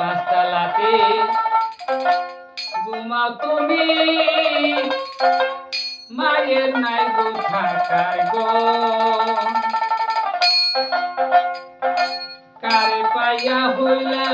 পাঁচতলাতে ঘুমাও তুমি। মায়ের নাই গো থাকার গো। কারে পাইয়া হইলা